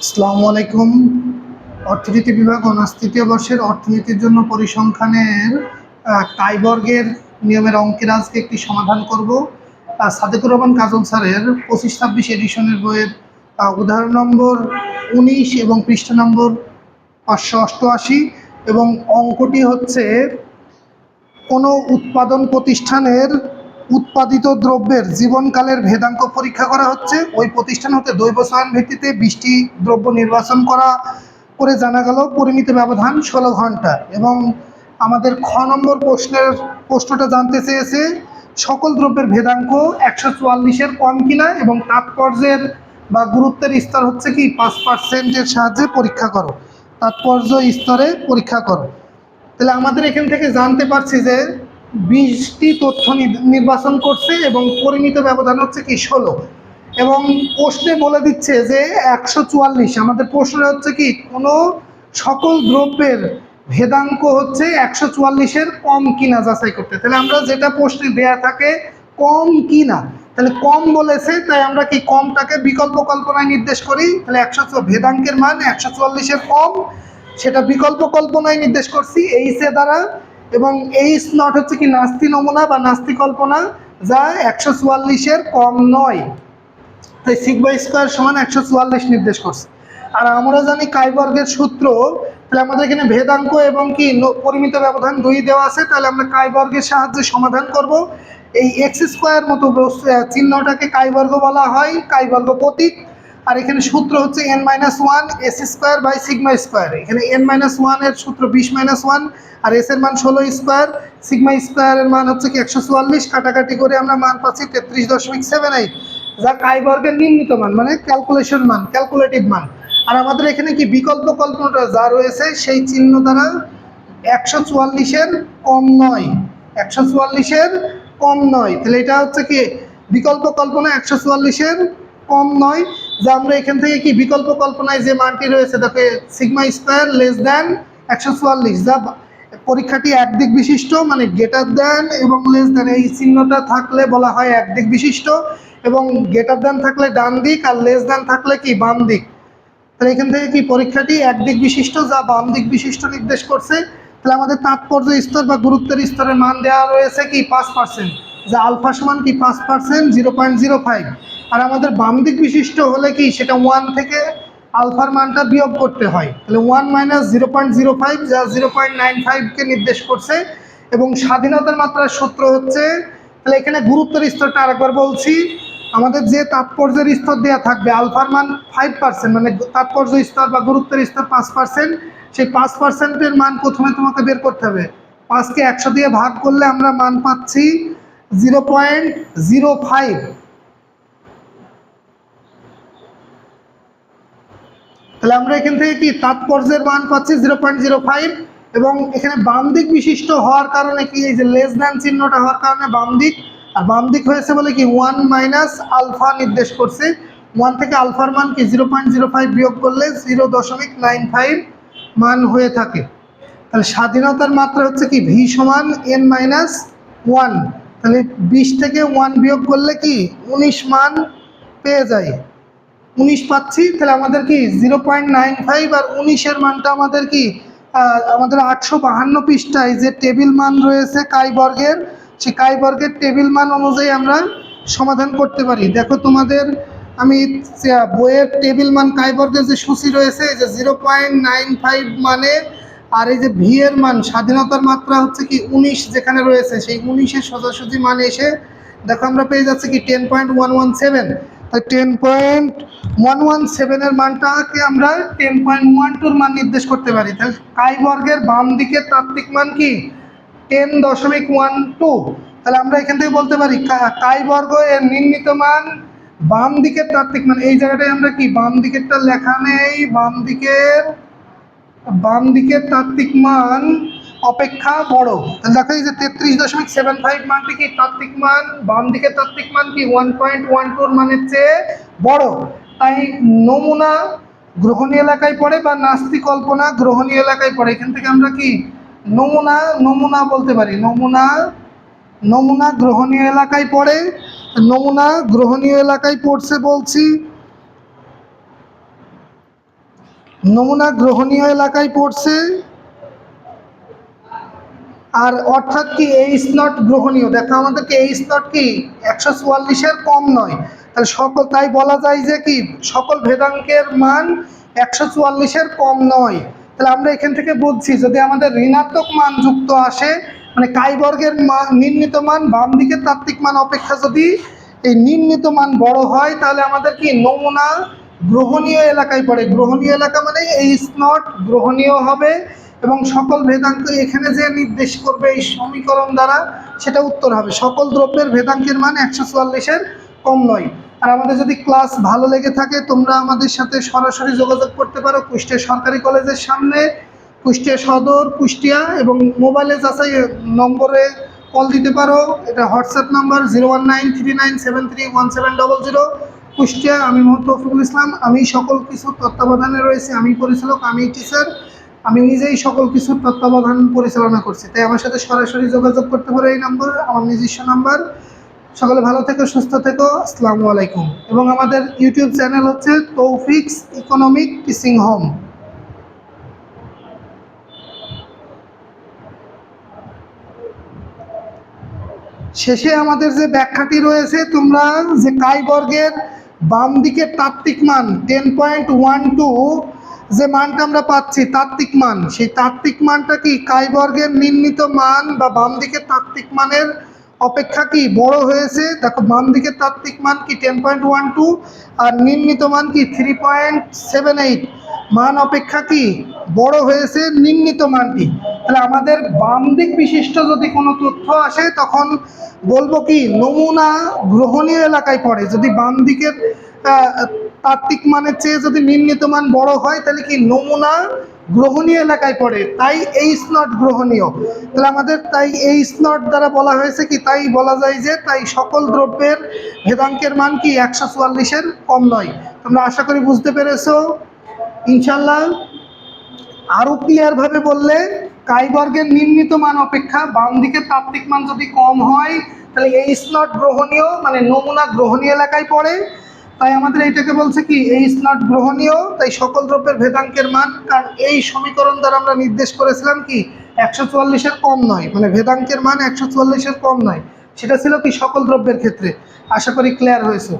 আসসালামু আলাইকুম। অর্থনীতি বিভাগ অনার্স তৃতীয় বর্ষের অর্থনীতির জন্য পরিসংখ্যানের কাইবর্গের নিয়মের অঙ্কের আজকে একটি সমাধান করব। সাদেকুর রহমান কাজল স্যারের পঁচিশ ছাব্বিশ এডিশনের বইয়ের উদাহরণ নম্বর উনিশ এবং পৃষ্ঠা নম্বর পাঁচশো অষ্টআশি এবং অঙ্কটি হচ্ছে কোনো উৎপাদন প্রতিষ্ঠানের উৎপাদিত দ্রব্যের জীবনকালের ভেদাঙ্ক পরীক্ষা করা হচ্ছে। ওই প্রতিষ্ঠান হতে দৈব দৈবসায়ন ভিত্তিতে বৃষ্টি দ্রব্য নির্বাচন করা করে জানা গেল পরিমিত ব্যবধান ষোলো ঘণ্টা। এবং আমাদের খ নম্বর প্রশ্নের প্রশ্নটা জানতে চেয়েছে, সকল দ্রব্যের ভেদাঙ্ক একশো চুয়াল্লিশের কম কিনা এবং তাৎপর্যের বা গুরুত্বের স্তর হচ্ছে কি? পাঁচ পার্সেন্টের সাহায্যে পরীক্ষা করো। তাৎপর্য স্তরে পরীক্ষা করো। তাহলে আমাদের এখান থেকে জানতে পারছি যে বিশটি তথ্য নির্বাচন করছে এবং পরিমিত ব্যবধান হচ্ছে কি ষোলো। এবং প্রশ্নে বলে দিচ্ছে যে একশো চুয়াল্লিশ। আমাদের প্রশ্ন হচ্ছে কি, কোনো সকল দ্রব্যের ভেদাঙ্ক হচ্ছে একশো চুয়াল্লিশের কম কিনা যাচাই করতে। তাহলে আমরা যেটা প্রশ্নে দেয়া থাকে, কম কিনা। তাহলে কম বলেছে, তাই আমরা কি কমটাকে বিকল্প কল্পনায় নির্দেশ করি? তাহলে একশো ভেদাঙ্কের মান একশো চুয়াল্লিশের কম, সেটা বিকল্প কল্পনায় নির্দেশ করছি। এইচ এ দ্বারা এবং এই নট হচ্ছে কি নাস্তি নমুনা বা নাস্তি কল্পনা, যা একশো চুয়াল্লিশের কম নয়। তাই সিক বাই স্কোয়ার সমান একশো চুয়াল্লিশ নির্দেশ করছে। আর আমরা জানি কাইবর্গের সূত্র, তাহলে আমাদের এখানে ভেদাঙ্ক এবং কি পরিমিত ব্যবধান দুই দেওয়া আছে, তাহলে আমরা কাইবর্গের সাহায্যে সমাধান করব। এই এক্স স্কোয়ার মতো চিহ্নটাকে কাইবর্গ বলা হয়, কাইবর্গ প্রতীক। আর এখানে সূত্র হচ্ছে n minus one s square by sigma square এখানে এন মাইনাস ওয়ানের সূত্র বিশ মাইনাস ওয়ান আর এস এর মান ষোলো স্কোয়ার সিগমা স্কোয়ারের মান হচ্ছে কি একশো চুয়াল্লিশ। কাটাকাটি করে আমরা মান পাচ্ছি তেত্রিশ দশমিক সেভেন এইট যা কাইবর্গের নির্মিত মান মানে ক্যালকুলেশন মান ক্যালকুলেটিভ মান। আর আমাদের এখানে কি বিকল্প কল্পনাটা যা রয়েছে, সেই চিহ্ন দ্বারা একশো চুয়াল্লিশের কম নয়। একশো চুয়াল্লিশের কম নয়। তাহলে এটা হচ্ছে কি বিকল্প কল্পনা, একশো চুয়াল্লিশের কম নয়। যা আমরা এখান থেকে কি বিকল্প কল্পনায় যে মানটি রয়েছে তাকে সিগমা স্কোয়ার লেস দ্যান একশো চুয়াল্লিশ, যা পরীক্ষাটি একদিক বিশিষ্ট মানে গেটার দ্যান এবং লেস দ্যান এই চিহ্নটা থাকলে বলা হয় একদিক বিশিষ্ট এবং গেটার দ্যান থাকলে ডান দিক আর লেস দ্যান থাকলে কি বাম দিক। তাহলে এখান থেকে কি পরীক্ষাটি একদিক বিশিষ্ট, যা বাম দিক বিশিষ্ট নির্দেশ করছে? তাহলে আমাদের তাৎপর্য স্তর বা গুরুত্বের স্তরের মান দেওয়া রয়েছে কি? পাঁচ পার্সেন্ট যা আলফা সমান কি পাঁচ percent zero point zero five. আর আমাদের বাম দিক বিশিষ্ট হলে কি? সেটা ওয়ান থেকে আলফার মানটা বিয়োগ করতে হয়। তাহলে one minus zero point zero five, যা জিরো পয়েন্ট নাইন ফাইভকে নির্দেশ করছে, এবং স্বাধীনতার মাত্রার সূত্র হচ্ছে, তাহলে এখানে গুরুত্বের স্তরটা আরেকবার বলছি, আমাদের যে তাৎপর্যের স্তর দেওয়া থাকবে, আলফার মান ফাইভ পার্সেন্ট মানে তাৎপর্য স্তর বা গুরুত্বের স্তর পাঁচ পার্সেন্ট সেই পাঁচ পার্সেন্টের মান প্রথমে তোমাকে বের করতে হবে। পাঁচকে একশো দিয়ে ভাগ করলে আমরা মান পাচ্ছি জিরো পয়েন্ট জিরো ফাইভ। তাহলে আমরা এখান থেকে কি তাৎপর্যের মান পাচ্ছি জিরো পয়েন্ট জিরো ফাইভ এবং এখানে বাম দিক বিশিষ্ট হওয়ার কারণে কি এই যে লেস দ্যান চিহ্নটা হওয়ার কারণে বাম দিক, আর বাম দিক হয়েছে বলে কি ওয়ান মাইনাস আলফা নির্দেশ করছে। ওয়ান থেকে আলফার মান কি জিরো পয়েন্ট জিরো ফাইভ বিয়োগ করলে জিরো দশমিক নাইন ফাইভ মান হয়ে থাকে। তাহলে স্বাধীনতার মাত্রা হচ্ছে কি ভি সমান এন মাইনাস ওয়ান তাহলে বিশ থেকে ওয়ান বিয়োগ করলে কি উনিশ মান পেয়ে যায়। উনিশ পাচ্ছি, তাহলে আমাদের কি জিরো পয়েন্ট নাইন ফাইভ আর উনিশের মানটা আমাদের কি আমাদের আটশো বাহান্ন পৃষ্ঠায় যে টেবিল মান রয়েছে কাই বর্গের, সেই কাই বর্গের টেবিল মান অনুযায়ী আমরা সমাধান করতে পারি। দেখো তোমাদের, আমি বইয়ের টেবিল মান কাই বর্গের যে সূচি রয়েছে যে জিরো পয়েন্ট নাইন ফাইভ মানে আর এই যে ভি এর মান, স্বাধীনতার মাত্রা হচ্ছে কি উনিশ যেখানে রয়েছে, সেই উনিশের সোজাসুজি মান এসে দেখো আমরা পেয়ে যাচ্ছি কি ten point one one seven তাই টেন পয়েন্ট ওয়ান ওয়ান সেভেনের মানটাকে আমরা টেন পয়েন্ট ওয়ান টুর মান নির্দেশ করতে পারি। তাহলে কাই বর্গের বাম দিকের তাত্ত্বিক মান কি? টেন দশমিক ওয়ান টু তাহলে আমরা এখান থেকে বলতে পারি কাই বর্গ এর নির্ণীত মান বাম দিকের তাত্ত্বিক মান। এই জায়গাটায় আমরা কি, বাম দিকেরটা লেখা নেই, বাম দিকের বাম দিকের তাত্ত্বিক মান অপেক্ষা বড়। তাহলে দেখো এই যে তেত্রিশ দশমিক সেভেন ফাইভ মানটি কি তাত্ত্বিক মান? বাম দিকের তাত্ত্বিক মান কি? ওয়ান পয়েন্ট ওয়ান টুর মানের চেয়ে বড়। তাই নমুনা গ্রহণীয় এলাকায় পড়ে বা নাস্তি কল্পনা গ্রহণীয় এলাকায় পড়ে। এখান থেকে আমরা কি? নমুনা নমুনা বলতে পারি। নমুনা নমুনা গ্রহণীয় এলাকায় পড়ে। নমুনা গ্রহণীয় এলাকায় পড়ছে বলছি। নমুনা গ্রহণীয় এলাকায় পড়ছে। আর অর্থাৎ কি এই নট গ্রহণীয়? দেখো আমাদেরকে এই নট কি একশো চুয়াল্লিশের কম নয়। তাহলে সকল, তাই বলা যায় যে কি সকল ভেদাঙ্কের মান একশো চুয়াল্লিশের কম নয়। তাহলে আমরা এখান থেকে বুঝছি, যদি আমাদের ঋণাত্মক মান যুক্ত আসে মানে কাইবর্গের মান নির্ণীত মান বাম দিকের তাত্ত্বিক মান অপেক্ষা যদি এই নির্ণীত মান বড় হয়, তাহলে আমাদের কি নমুনা গ্রহণীয় এলাকায় পড়ে। গ্রহণীয় এলাকা মানে এই স্নট গ্রহণীয় হবে এবং সকল ভেদাঙ্ক এখানে যে নির্দেশ করবে এই সমীকরণ দ্বারা, সেটা উত্তর হবে। সকল দ্রব্যের ভেদাঙ্কের মান একশো চুয়াল্লিশের কম নয়। আর আমাদের যদি ক্লাস ভালো লেগে থাকে, তোমরা আমাদের সাথে সরাসরি যোগাযোগ করতে পারো কুষ্টিয়া সরকারি কলেজের সামনে। কুষ্টিয়া সদর, কুষ্টিয়া এবং মোবাইলে যাচাই নম্বরে কল দিতে পারো। এটা WhatsApp number zero one nine three nine seven three one seven double zero. Kushtia, আমি মোহাম্মদ তৌফিকুল ইসলাম, আমি সকল কিছুর তত্ত্বাবধানে রয়েছি, আমি পরিচালক, আমি টিচার আমি নিজেই সকল কিছুর তত্ত্বাবধান পরিচালনা করছি। তাই আমার সাথে সরাসরি যোগাযোগ করতে পারো এই নম্বর আমার নিজস্ব নাম্বার সকলে ভালো থেকো, সুস্থ থেকো, আসসালামু আলাইকুম। এবং আমাদের ইউটিউব চ্যানেল হচ্ছে তৌফিক্স ইকোনমিক টিচিং হোম। শেষে আমাদের যে ব্যাখ্যাটি রয়েছে, তোমরা যে কাই বর্গের বাম দিকে তাত্ত্বিক মান টেন পয়েন্ট ওয়ান টু যে মানটা আমরা পাচ্ছি, তাত্ত্বিক মান। সেই তাত্ত্বিক মানটা কি? কাইবর্গের নির্ণীত মান বা বাম দিকে তাত্ত্বিক মানের অপেক্ষা কি বড় হয়েছে? দেখো, বাম দিকের তাত্ত্বিক মান কি টেন পয়েন্ট ওয়ান টু আর নির্ণীত মান কি থ্রি পয়েন্ট সেভেন এইট মান অপেক্ষা কি বড় হয়েছে? নির্ণীত মানটি তাহলে আমাদের বাম দিক বিশিষ্ট যদি কোনো তথ্য আসে, তখন বলব কি, নমুনা গ্রহণীয় এলাকায় পড়ে। যদি বাম দিকের তাত্ত্বিক মানের চেয়ে যদি নির্ণীত মান বড় হয়, তাহলে কি নমুনা গ্রহণীয় এলাকায় পড়ে, তাই এই স্লট গ্রহণীয়। তাহলে আমাদের তাই এই স্লট দ্বারা বলা হয়েছে কি? তাই বলা যায় যে তাই সকল দ্রব্যের ভেদাঙ্কের মান কি একশো চুয়াল্লিশের কম নয়। তোমরা আশা করি বুঝতে পেরেছ? ইনশাল্লাহ আরও ক্লিয়ারভাবে বললে, কাইবর্গের নির্মিত মান অপেক্ষা, বাম দিকের তাত্ত্বিক মান যদি কম হয়, তাহলে এই স্লট গ্রহণীয় মানে নমুনা গ্রহণীয় এলাকায় পড়ে। তাই আমাদের এইটাকে বলছে কি, এই স্নট গ্রহণীয়, তাই সকল দ্রব্যের ভেদাঙ্কের মান, কারণ এই সমীকরণ দ্বারা আমরা নির্দেশ করেছিলাম কি, একশো চুয়াল্লিশের কম নয় মানে ভেদাঙ্কের মান একশো চুয়াল্লিশের কম নয়। সেটা ছিল কি, সকল দ্রব্যের ক্ষেত্রে। আশা করি ক্লিয়ার হয়েছে।